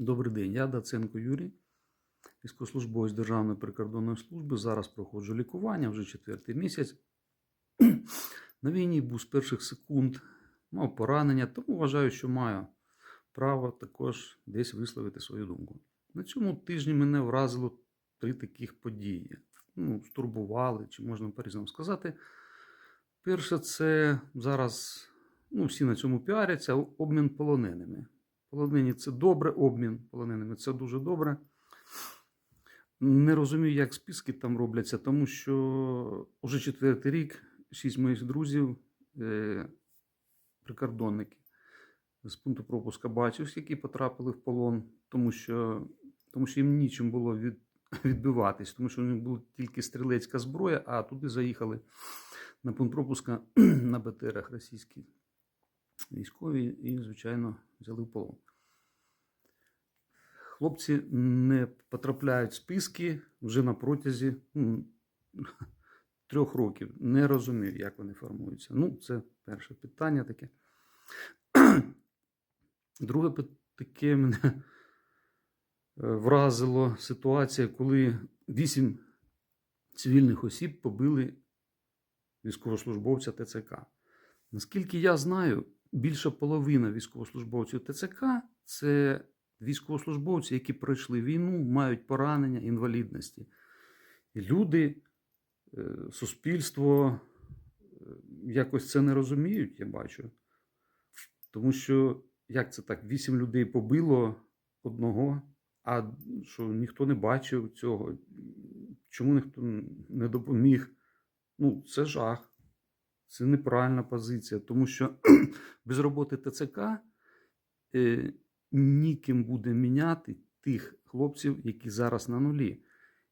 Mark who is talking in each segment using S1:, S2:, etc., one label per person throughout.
S1: Добрий день, я Даценко Юрій, військовослужбовець Державної прикордонної служби. Зараз проходжу лікування вже четвертий місяць. На війні був з перших секунд, мав поранення, тому вважаю, що маю право також десь висловити свою думку. На цьому тижні мене вразило три таких події. Ну, стурбували, чи можна по-різному сказати. Перше, це зараз ну, всі на цьому піаряться, обмін полоненими. Полонені це добре, обмін полоненими це дуже добре. Не розумію, як списки там робляться, тому що вже четвертий рік шість моїх друзів, е, прикордонники з пункту пропуска бачив, які потрапили в полон, тому що, тому що їм нічим було від, відбиватись, тому що у них була тільки стрілецька зброя, а туди заїхали на пункт пропуска на БТРах російські військові і, звичайно, взяли в полон. Хлопці не потрапляють в списки вже на протязі ну, трьох років. Не розумію, як вони формуються. Ну, це перше питання таке. Друге таке мене е, вразило ситуація, коли вісім цивільних осіб побили військовослужбовця ТЦК. Наскільки я знаю, більша половина військовослужбовців ТЦК це військовослужбовці, які пройшли війну, мають поранення, інвалідності. І люди, е, суспільство е, якось це не розуміють, я бачу. Тому що як це так? Вісім людей побило одного, а що ніхто не бачив цього. Чому ніхто не допоміг? Ну, це жах. Це неправильна позиція, тому що без роботи ТЦК е, ніким буде міняти тих хлопців, які зараз на нулі,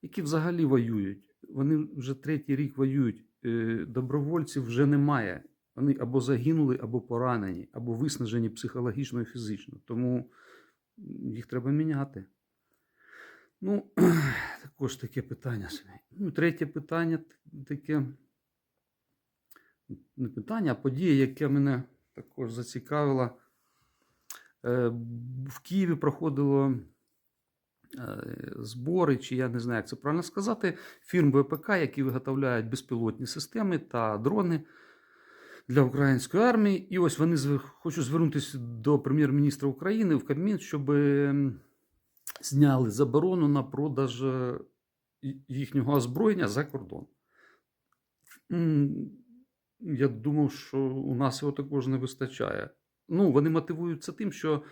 S1: які взагалі воюють. Вони вже третій рік воюють. Е, добровольців вже немає. Вони або загинули, або поранені, або виснажені психологічно і фізично. Тому їх треба міняти. Ну, також таке питання. Ну, третє питання таке. Не питання, а подія, яке мене також зацікавила. Е, В Києві проходило е, збори, чи я не знаю, як це правильно сказати, фірм ВПК, які виготовляють безпілотні системи та дрони для української армії. І ось вони зв- хочу звернутися до прем'єр-міністра України в Кабмін, щоб зняли заборону на продаж е, їхнього озброєння за кордон. Я думав, що у нас його також не вистачає. Ну, вони мотивують це тим, що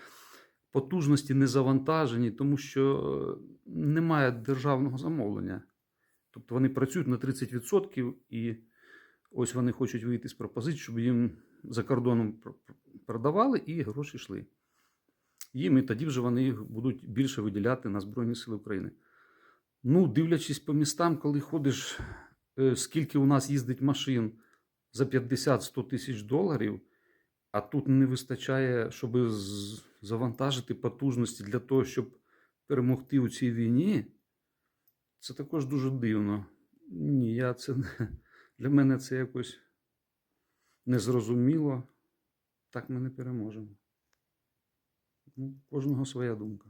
S1: потужності не завантажені, тому що е, немає державного замовлення. Тобто вони працюють на 30% і ось вони хочуть вийти з пропозиції, щоб їм за кордоном пр- пр- продавали і гроші йшли. Їм і тоді вже вони їх будуть більше виділяти на Збройні Сили України. Ну, дивлячись по містам, коли ходиш, е, скільки у нас їздить машин за 50-100 тисяч доларів, а тут не вистачає, щоб завантажити потужності для того, щоб перемогти у цій війні, це також дуже дивно. Ні, я це для мене це якось незрозуміло. Так ми не переможемо. Ну, кожного своя думка.